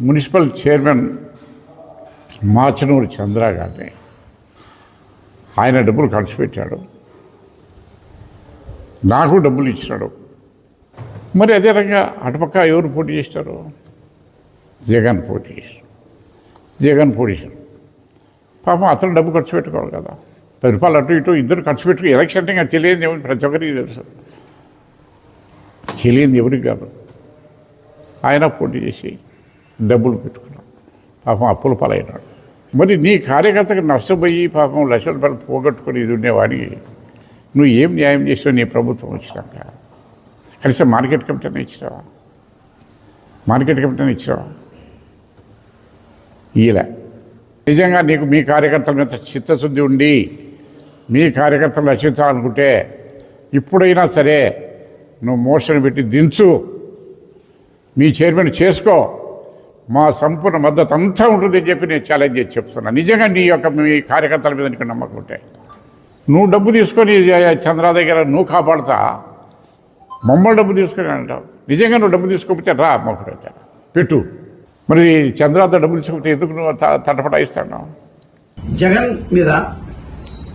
Municipal chairman Machanuru చంద్ర గారిని ఆయన డబ్బులు ఖర్చు పెట్టాడు. నాకు డబ్బులు ఇచ్చినాడు. మరి అదే రకంగా అటుపక్క ఎవరు పోటీ చేస్తారు? జగన్ పోటీ చేశారు జగన్ పోటీ చేశారు పాపం అతను డబ్బు ఖర్చు పెట్టుకోవాలి కదా. పది రూపాయలు అటు ఇటు ఇద్దరు ఖర్చు పెట్టుకు ఎలక్షన్ ఇంకా తెలియదు ఏమని ప్రతి ఒక్కరికి తెలుసు. తెలియదు ఎవరికి కాదు. ఆయన పోటీ చేసి డబ్బులు పెట్టుకున్నాడు. పాపం అప్పుల పాలైనాడు. మరి నీ కార్యకర్తకు నష్టపోయి పాపం లక్షల రూపాయలు పోగొట్టుకొని ఇది ఉండేవాడికి నువ్వు ఏం న్యాయం చేసావు? నీ ప్రభుత్వం వచ్చినాక. కనీసం మార్కెట్ కమిటీని ఇచ్చినావా? మార్కెట్ కమిటీని ఇచ్చినావా? ఇలా. నిజంగా నీకు మీ కార్యకర్తల మీద చిత్తశుద్ధి ఉండి మీ కార్యకర్తలు రక్షించాలనుకుంటే ఇప్పుడైనా సరే నువ్వు మోషన్ పెట్టి దించు. మీ చైర్మన్ చేసుకో. మా సంపూర్ణ మద్దతు అంతా ఉంటుందని చెప్పి నేను ఛాలెంజ్ చేసి చెప్తున్నా. నిజంగా నీ యొక్క మీ కార్యకర్తల మీద నీకు నమ్మకం ఉంటాయి నువ్వు డబ్బు తీసుకొని చంద్ర దగ్గర నువ్వు కాపాడుతా. మమ్మల్ని డబ్బు తీసుకొని అంటావు. నిజంగా నువ్వు డబ్బు తీసుకోకపోతే రా మొక్కడైతే పెట్టు. మరి చంద్రాతో డబ్బులు తీసుకోకపోతే ఎందుకు నువ్వు త- తటపటాయిస్తాను జగన్ మీద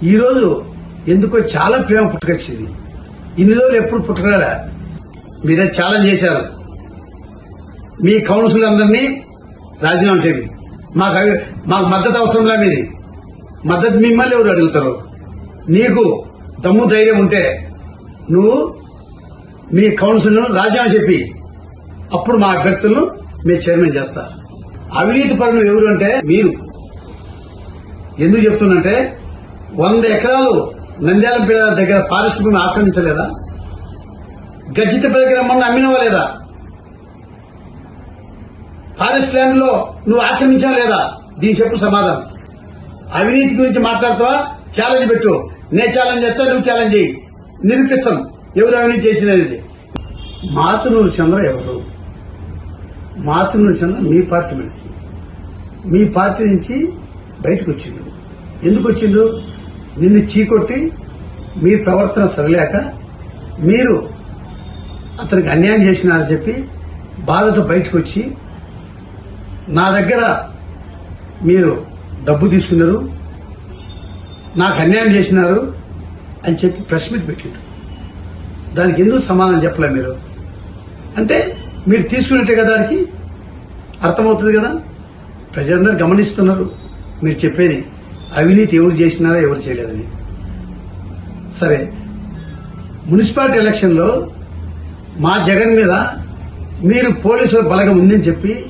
ఈరోజు ఎందుకో చాలా ప్రేమ పుట్టుకొచ్చింది. ఇన్ని రోజులు ఎప్పుడు పుట్టుకురాలే? మీరే ఛాలెంజ్ చేశారు? మీ కౌన్సిల్ అందరినీ రాజీనామా చేయండి మాకు అవి మాకు మద్దతు అవసరంలా మీది. మద్దతు మిమ్మల్ని ఎవరు అడుగుతారు? నీకు దమ్ము ధైర్యం ఉంటే నువ్వు మీ కౌన్సిల్ రాజీనామా చెప్పి అప్పుడు మా అభ్యర్థులను మీరు చైర్మన్ చేస్తా. అవినీతి పరులు ఎవరు అంటే మీరు. ఎందుకు చెప్తున్నంటే వంద ఎకరాలు నంద్యాలపేట దగ్గర పారిశ్రామిక ఆక్రమించలేదా? గజ్జిత దగ్గర మొన్న అమ్మినవా లేదా? ఫారెస్ట్ ల్యాండ్లో నువ్వు ఆక్రమించా లేదా? దీని చెప్పు సమాధానం. అవినీతి గురించి మాట్లాడతావా? ఛాలెంజ్ పెట్టు. నేను ఛాలెంజ్ చేస్తా నువ్వు ఛాలెంజ్ చేయి. నిరూపిస్తాం. ఎవరు అవినీతి చేసినది మాతునూరు చంద్ర ఎవరు? మాతునూరు చంద్ర మీ పార్టీ మనిషి. మీ పార్టీ నుంచి బయటకు వచ్చిండు. ఎందుకు వచ్చిండు? నిన్ను చీకొట్టి మీ ప్రవర్తన సరలేక మీరు అతనికి అన్యాయం చేసినారని చెప్పి బాధతో బయటకు వచ్చి నా దగ్గర మీరు డబ్బు తీసుకున్నారు నాకు అన్యాయం చేసినారు అని చెప్పి ప్రెస్ మీట్ పెట్టిండు దానికి ఎందుకు సమాధానం చెప్పలే మీరు? అంటే మీరు తీసుకున్నట్టే కదా దానికి? అర్థమవుతుంది కదా? ప్రజలందరూ గమనిస్తున్నారు. మీరు చెప్పేది అవినీతి ఎవరు చేసినారా ఎవరు చేయలేదని. సరే మున్సిపాలిటీ ఎలక్షన్లో మా జగన్ మీద మీరు పోలీసుల బలగం ఉందని చెప్పి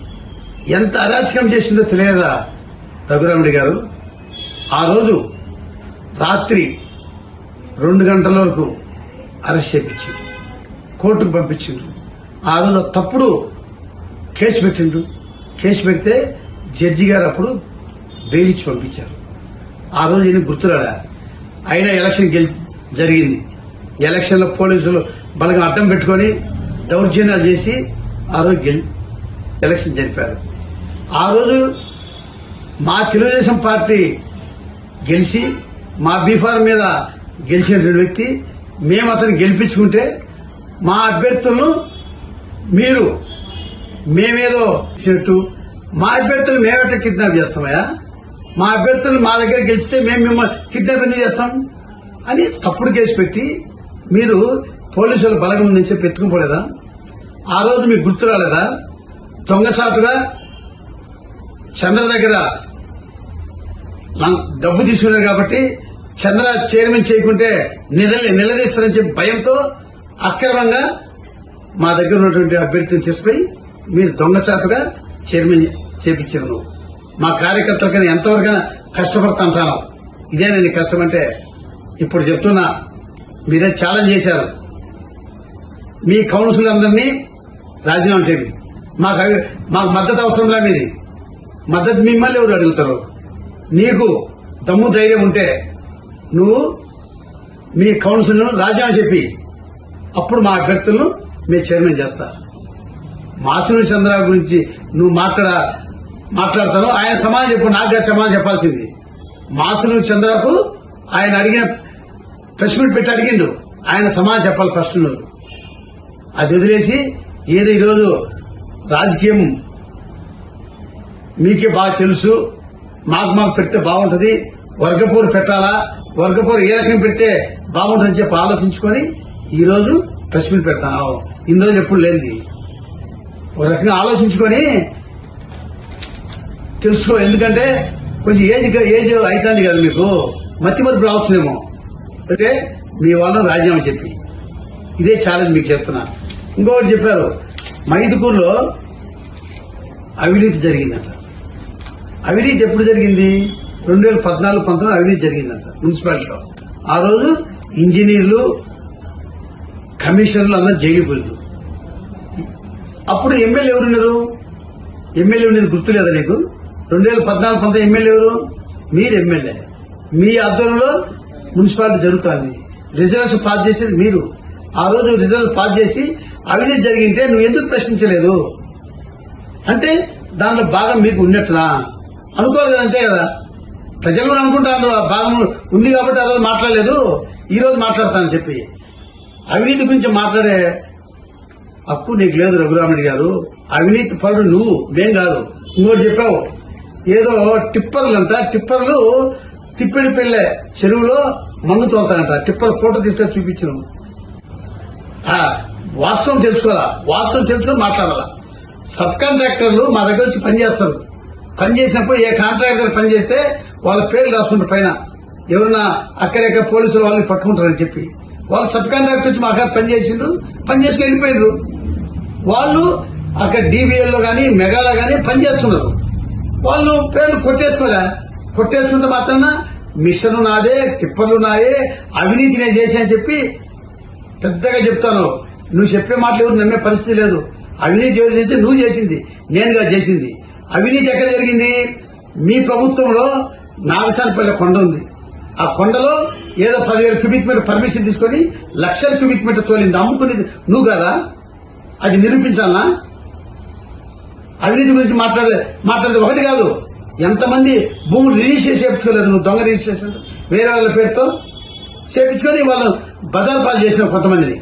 ఎంత అరాచకం చేసిందో తెలియదా రఘురాముడి గారు? ఆ రోజు రాత్రి రెండు గంటల వరకు అరెస్ట్ చేయించింది కోర్టుకు పంపించిండ్రు ఆ రోజు తప్పుడు కేసు పెట్టిండ్రు కేసు పెడితే జడ్జి గారు అప్పుడు బెయిల్ ఇచ్చి పంపించారు. ఆ రోజు ఈయన గుర్తురాడా అయినా ఎలక్షన్ గెలి జరిగింది. ఎలక్షన్లో పోలీసులు బలంగా అడ్డం పెట్టుకొని దౌర్జన్యాలు చేసి ఆ రోజు గెలి ఎలక్షన్ జరిపారు. ఆ రోజు మా తెలుగుదేశం పార్టీ గెలిచి మా బీఫార్ మీద గెలిచిన రెండు వ్యక్తి మేము అతన్ని గెలిపించుకుంటే మా అభ్యర్థులను మీరు మేమేదో ఇచ్చినట్టు మా అభ్యర్థులు మేమెట్ట కిడ్నాప్ చేస్తామయ్యా? మా అభ్యర్థులు మా దగ్గర గెలిచితే మేము మిమ్మల్ని కిడ్నాప్ ఎందుకు చేస్తాం? అని తప్పుడు కేసు పెట్టి మీరు పోలీసుల బలగం నుంచి పెట్టుకుపోలేదా ఆ రోజు మీకు గుర్తు రాలేదా? దొంగసాటుగా చంద్ర దగ్గర డబ్బు తీసుకున్నారు కాబట్టి చంద్ర చైర్మన్ చేయకుంటే నిల నిలదీస్తారని చెప్పి భయంతో అక్రమంగా మా దగ్గర ఉన్నటువంటి అభ్యర్థిని తీసుకుపోయి మీరు దొంగచాటుగా చైర్మన్ చేపించారు. నువ్వు మా కార్యకర్తలకైనా ఎంతవరకైనా కష్టపడుతుంటాను ఇదే నేను కష్టం అంటే ఇప్పుడు చెప్తున్నా మీరే ఛాలెంజ్ చేశారు. మీ కౌన్సిల్ అందరినీ రాజీనామా చేయండి. మాకు మాకు మద్దతు అవసరం మీది. మద్దతు మిమ్మల్ని ఎవరు అడుగుతారు? నీకు దమ్ము ధైర్యం ఉంటే నువ్వు మీ కౌన్సిల్ రాజీనామా చెప్పి అప్పుడు మా అభ్యర్థులను మీ చైర్మన్ చేస్తా. మాతురు చంద్ర గురించి నువ్వు మాట్లాడ మాట్లాడతాను ఆయన సమాధానం చెప్పు నాకు సమాధానం చెప్పాల్సింది. మాతురు చంద్రకు ఆయన అడిగిన ప్రెస్ మీట్ పెట్టి అడిగిండు. ఆయన సమాధానం చెప్పాలి ఫస్ట్ నువ్వు అది వదిలేసి ఏదో ఈరోజు రాజకీయం మీకే బాగా తెలుసు. మాకు మాకు పెడితే బాగుంటది. వర్గపూర్ పెట్టాలా? వర్గపూర్ ఏ రకం పెడితే బాగుంటుందని చెప్పి ఆలోచించుకొని ఈ రోజు ప్రెస్ మీట్ పెడతాను. ఇన్ని రోజులు ఎప్పుడు లేనిది. ఒక రకంగా ఆలోచించుకొని తెలుసుకో. ఎందుకంటే కొంచెం ఏజ్ ఏజ్ అవుతుంది కదా మీకు. మతి మరుపు రావచ్చునేమో. అంటే మీ వాళ్ళని రాజీనామా చెప్పి. ఇదే ఛాలెంజ్ మీకు చెప్తున్నా. ఇంకొకటి చెప్పారు. మైదుకూరులో అవినీతి జరిగిందట. అవినీతి ఎప్పుడు జరిగింది? రెండు వేల పద్నాలుగు పంతొమ్మిది అవినీతి జరిగిందంట మున్సిపాలిటీలో ఆ రోజు ఇంజనీర్లు కమిషనర్లు అందరూ జైలు అప్పుడు ఎమ్మెల్యే ఎవరున్నారు? ఎమ్మెల్యే ఉండేది గుర్తులేదా నీకు? రెండు వేల పద్నాలుగు పంతొమ్మిది ఎమ్మెల్యే ఎవరు? మీరు ఎమ్మెల్యే. మీ ఆధ్వర్యంలో మున్సిపాలిటీ జరుగుతుంది. రిజల్ట్స్ పాస్ చేసేది మీరు. ఆ రోజు రిజల్ట్ పాస్ చేసి అవినీతి జరిగింటే నువ్వు ఎందుకు ప్రశ్నించలేదు? అంటే దాంట్లో భాగం మీకు ఉన్నట్లా. అనుకోరు కదా అంతే కదా? ప్రజలు కూడా అనుకుంటారు ఆ భాగం ఉంది కాబట్టి ఆ రోజు మాట్లాడలేదు ఈ రోజు మాట్లాడతానని చెప్పి. అవినీతి గురించి మాట్లాడే హక్కు నీకు లేదు రఘురాముడి గారు. అవినీతి పరుడు నువ్వు మేం కాదు. ఇంకోటి చెప్పావు. ఏదో టిప్పర్లు అంట టిప్పర్లు తిప్పిడి పెళ్ళే చెరువులో మన్ను తోలుతారంట. టిప్పర్ ఫోటో తీసుకొని చూపించిన. వాస్తవం తెలుసుకోవాలా? వాస్తవం తెలుసుకొని మాట్లాడాలా? సబ్ కాంట్రాక్టర్లు మా దగ్గర వచ్చి పనిచేస్తారు. పనిచేసినప్పుడు ఏ కాంట్రాక్టర్ పనిచేస్తే వాళ్ళ పేర్లు రాసుకుంటారు పైన. ఎవరన్నా అక్కడెక్కడ పోలీసులు వాళ్ళని పట్టుకుంటారని చెప్పి. వాళ్ళు సబ్ కాంట్రాక్టర్ వచ్చి మాకు పనిచేసిండ్రు పని చేసుకుని వెళ్ళిపోయినరు వాళ్ళు అక్కడ డీబీఎల్లో కానీ మెగాలో కానీ పనిచేస్తున్నారు. వాళ్ళు పేర్లు కొట్టేసుకోలే. కొట్టేసుకుంటే మాత్రాన మిషన్ నాదే టిప్పర్లు నాయే అవినీతి నేను చేశా అని చెప్పి పెద్దగా చెప్తాను. నువ్వు చెప్పే మాటలు ఎవరు నమ్మే పరిస్థితి లేదు. అవినీతి ఎవరు చేస్తే నువ్వు చేసింది. నేనుగా చేసింది. అవినీతి ఎక్కడ జరిగింది? మీ ప్రభుత్వంలో నాగసానపల్లి కొండ ఉంది. ఆ కొండలో ఏదో పదివేల క్యూబిక్ మీటర్ పర్మిషన్ తీసుకొని లక్షల క్యూబిక్ మీటర్ తోలింది. అమ్ముకునేది నువ్వు కదా? అది నిరూపించాలనా? అవినీతి గురించి మాట్లాడే మాట్లాడేది ఒకటి కాదు. ఎంతమంది భూములు రిజిస్ట్రేషన్ చేపించుకోలేదు నువ్వు దొంగ రిజిస్ట్రేషన్ వేరే వాళ్ళ పేరుతో చేపించుకొని వాళ్ళు బజార్ పాలు చేసిన కొంతమందిని.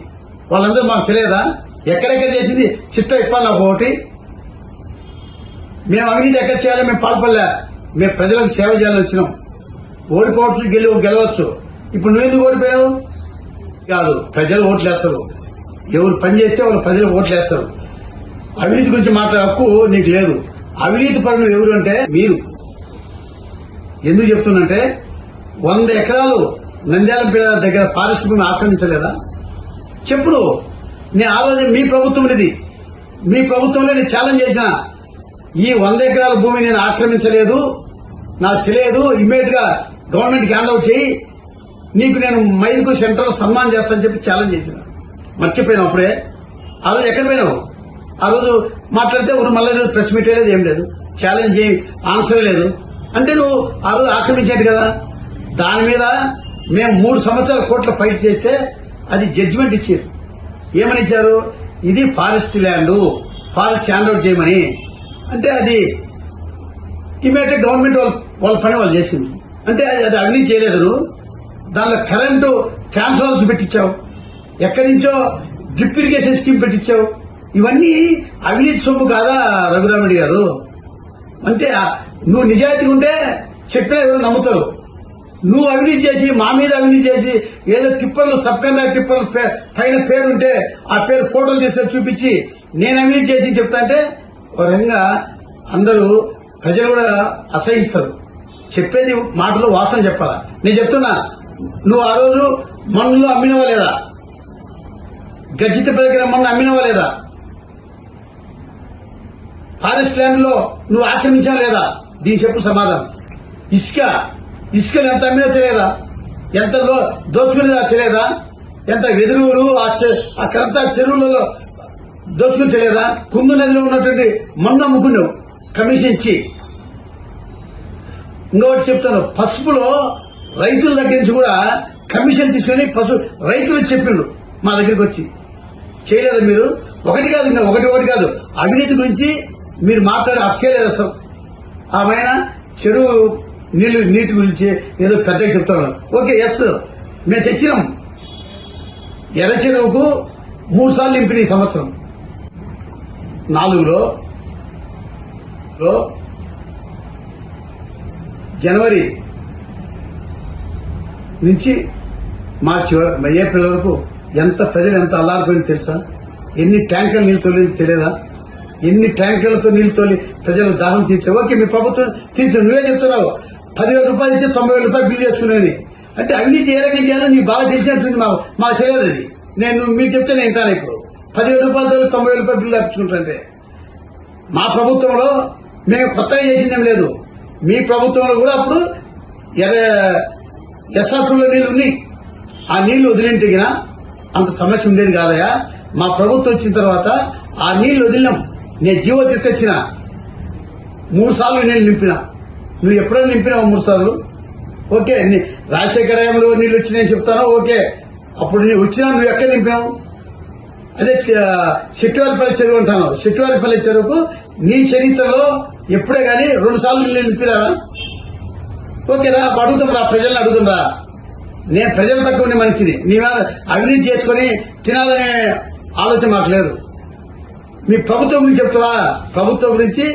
వాళ్ళందరూ మాకు తెలియదా? ఎక్కడెక్కడ చేసింది? చిట్ట ఇప్పాలి ఒకటి. మేము అవినీతి ఎక్కడ చేయాలి మేము పాల్పడలే. మేము ప్రజలకు సేవ చేయాలని వచ్చినాం. ఓడిపోవచ్చు గెలి గెలవచ్చు. ఇప్పుడు నువ్వెందుకు ఓడిపోయావు? కాదు ప్రజలు ఓట్లేస్తారు ఎవరు పని చేస్తే వాళ్ళు ప్రజలు ఓట్లేస్తారు అవినీతి గురించి మాట్లాడే హక్కు నీకు లేదు. అవినీతి పనులు ఎవరు అంటే మీరు. ఎందుకు చెప్తున్నంటే వంద ఎకరాలు నంద్యాల దగ్గర ఫారెస్ట్ భూమి ఆక్రమించలేదా? చెప్పుడు నేను ఆ రోజు మీ ప్రభుత్వం ఇది మీ ప్రభుత్వంలో నేను ఛాలెంజ్ చేసిన ఈ వంద ఎకరాల భూమి నేను ఆక్రమించలేదు. నాకు తెలియదు. ఇమీడియట్గా గవర్నమెంట్ హ్యాండ్ అవుట్ చేయి. నీకు నేను మైదుకు సెంటర్ సన్మానం చేస్తానని చెప్పి ఛాలెంజ్ చేసిన. మర్చిపోయినా అప్పుడే. ఆ రోజు ఎక్కడ పోయినావు? ఆ రోజు మాట్లాడితే ఊరు మళ్ళీ ప్రెస్ మీట్ లేదు ఏం లేదు. ఛాలెంజ్ చేయి ఆన్సర్ లేదు. అంటే నువ్వు ఆ రోజు ఆక్రమించాడు కదా. దాని మీద మేము మూడు సంవత్సరాల కోట్ల ఫైట్ చేస్తే అది జడ్జిమెంట్ ఇచ్చారు. ఏమని ఇచ్చారు? ఇది forest land forest hand out చేయమని. అంటే అది ఇమీడియట్ గవర్నమెంట్ వాళ్ళు వాళ్ళ పని వాళ్ళు చేసింది. అంటే అది అది అవినీతి చేయలేదు. దానిలో కరెంటు ట్రాన్స్ఫార్మర్స్ పెట్టించావు. ఎక్కడి నుంచో డ్రిప్ ఇరిగేషన్ స్కీమ్ పెట్టించావు. ఇవన్నీ అవినీతి సొమ్ము కాదా రఘురాముడి గారు? అంటే నువ్వు నిజాయితీ ఉంటే చెప్పిన ఎవరు నమ్ముతారు. నువ్వు అవినీతి చేసి మా మీద అవినీతి చేసి ఏదో టిప్పర్లు సబ్ కండక్టర్ టిప్పర్లు పైన పేరుంటే ఆ పేరు ఫోటోలు తీసి చూపించి నేను అవినీతి చేసి చెప్తా అంటే ఒక రకంగా అందరూ ప్రజలు కూడా అసహిస్తారు. చెప్పేది మాటలు వాసన చెప్పాలా? నేను చెప్తున్నా నువ్వు ఆ రోజు మన్నులు అమ్మినవా లేదా? గజ్జిత దగ్గర మన్ను అమ్మినవా లేదా? ఫారెస్ట్ ల్యాండ్లో నువ్వు ఆక్రమించా లేదా? దీని చెప్పు సమాధానం. ఇసుక ఇసుకలు ఎంత అమ్మినా తెలియదా? ఎంత దోచుకునేదా తెలియదా? ఎంత వెదురువులు ఆ అక్కడంతా చెరువులలో దోచుకుని తెలియదా? కుందు నదిలో ఉన్నటువంటి మందు అమ్ముకున్నావు కమిషన్ ఇచ్చి ఇంకొకటి చెప్తాను పసుపులో రైతుల దగ్గర నుంచి కూడా కమిషన్ తీసుకొని పసుపు రైతులు చెప్పిండు మా దగ్గరికి వచ్చి. చేయలేదు మీరు? ఒకటి కాదు ఇంకా ఒకటి ఒకటి కాదు. అవినీతి గురించి మీరు మాట్లాడే హక్కే లేదు అసలు. ఆమె చెరువు నీళ్ళు నీటి గురించి ఏదో పెద్దగా చెప్తాను. Okay yes. మేము తెచ్చినాం. ఎర్ర చెరువుకు మూడు సార్లు నింపిన ఈ సంవత్సరం. నాలుగులో జనవరి నుంచి మార్చి ఏప్రిల్ వరకు ఎంత ప్రజలు ఎంత అల్లారిపోయింది తెలుసా? ఎన్ని ట్యాంకర్లు నీళ్ళు తోలి తెలియదా? ఎన్ని ట్యాంకర్లతో నీళ్ళు తోలి ప్రజలు దాహం తీర్చా ఓకే మీ ప్రభుత్వం తీర్చు నువ్వే చెప్తున్నావు. పదివేల రూపాయలు ఇచ్చి తొంభై వేల రూపాయలు బిల్ చేసుకున్నాను అంటే అవినీతి ఏ రకంగా చేయాలో నీకు బాగా తెలిసినట్టుంది మాకు. మాకు తెలియదు అది. నేను మీరు చెప్తే నేను వింటాను ఇప్పుడు. పదివేల రూపాయలు తొంభై వేల రూపాయలు బిల్లు అప్పించుకుంటారంటే మా ప్రభుత్వంలో మేము కొత్తగా చేసిందేం లేదు. మీ ప్రభుత్వంలో కూడా అప్పుడు ఎస్ఆర్టీలో నీళ్ళు ఉన్నాయి. ఆ నీళ్ళు వదిలింటిగిన అంత సమస్య ఉండేది కాదయా మా ప్రభుత్వం వచ్చిన తర్వాత ఆ నీళ్ళు వదిలినాం. నేను జీవో తీసుకొచ్చిన. మూడు సార్లు నేను నింపిన. నువ్వు ఎప్పుడైనా నింపినావు మూడు సార్లు? ఓకే నీ- రాజశేఖర నీళ్ళు వచ్చినాయని చెప్తాను. ఓకే అప్పుడు నీవు వచ్చినా నువ్వు ఎక్కడ నింపినావు? అదే శెట్టివారిపల్లి చెరువు అంటాను. శెట్టివారిపల్లి చెరువుకు నీ చరిత్రలో ఎప్పుడే గాని రెండు సార్లు నీళ్ళు నింపిరారా ఓకేరా అడుగుతాం రా ప్రజల్ని అడుగుతాం రా నేను ప్రజల పక్క ఉండే మనిషిని. నీ మీద అభివృద్ధి చేసుకుని తినాలనే ఆలోచన మాకు లేదు. మీ ప్రభుత్వం గురించి చెప్తావా? ప్రభుత్వం గురించి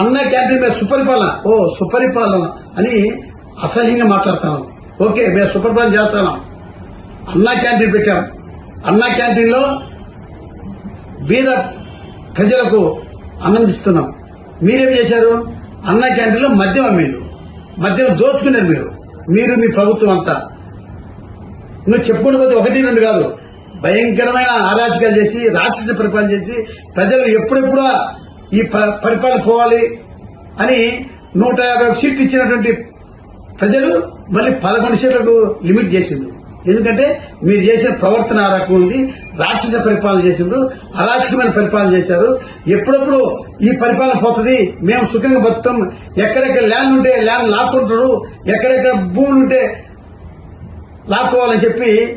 అన్న క్యాంటీన్ మీద సుపరిపాలన. ఓ సుపరిపాలన అని అసహ్యంగా మాట్లాడతాను ఓకే మేము సుపరిపాలన చేస్తాను అన్నా క్యాంటీన్ పెట్టాం. అన్నా క్యాంటీన్లో బీద ప్రజలకు అన్నం ఇస్తున్నాం మీరేం చేశారు? అన్న క్యాంటీన్లో మద్యం అమ్మీరు మద్యం దోచుకున్నారు మీరు. మీరు మీ ప్రభుత్వం అంతా. నువ్వు చెప్పుకుంటూ పోతే ఒకటి రెండు కాదు. భయంకరమైన అరాచకాలు చేసి రాక్షస పరిపాలన చేసి ప్రజలు ఎప్పుడెప్పుడో ఈ ప- పరిపాలన పోవాలి అని నూట యాభై ఒక సీట్లు ఇచ్చినటువంటి ప్రజలు మళ్ళీ పదకొండు సీట్లకు లిమిట్ చేసింది ఎందుకంటే మీరు చేసిన ప్రవర్తన ఆ రకం ఉంది. రాక్షస పరిపాలన చేసిండ్రు అరాక్షసమైన పరిపాలన చేశారు. ఎప్పుడప్పుడు ఈ పరిపాలన పోతుంది. మేము సుఖంగా బతుకుతాం. ఎక్కడెక్కడ ల్యాండ్ ఉంటే ల్యాండ్ లాక్కుంటారు. ఎక్కడెక్కడ భూములు ఉంటే లాక్కోవాలని చెప్పి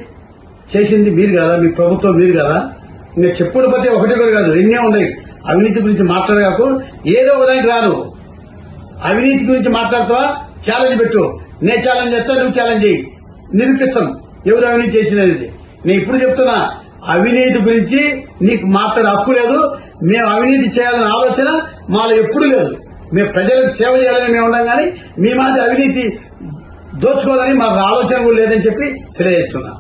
చేసింది మీరు కదా. మీ ప్రభుత్వం మీరు కదా. ఇంకా చెప్పుడు పోతే ఒకటి కూడా కాదు. ఎన్నే ఉన్నాయి. అవినీతి గురించి మాట్లాడగాకు ఏదో ఒకదానికి రాను. అవినీతి గురించి మాట్లాడతావా? ఛాలెంజ్ పెట్టు. నేను ఛాలెంజ్ చేస్తా నువ్వు ఛాలెంజ్ చేయి. నిరూపిస్తాను ఎవరు అవినీతి చేసినది నేను ఇప్పుడు చెప్తున్నా అవినీతి గురించి నీకు మాట్లాడే హక్కు లేదు. మేము అవినీతి చేయాలనే ఆలోచన మాలో ఎప్పుడు లేదు. మేము ప్రజలకు సేవ చేయాలని మేము ఉండం కానీ మీ మాది అవినీతి దోచుకోవాలని మాకు ఆలోచన కూడా లేదని చెప్పి తెలియజేస్తున్నాం.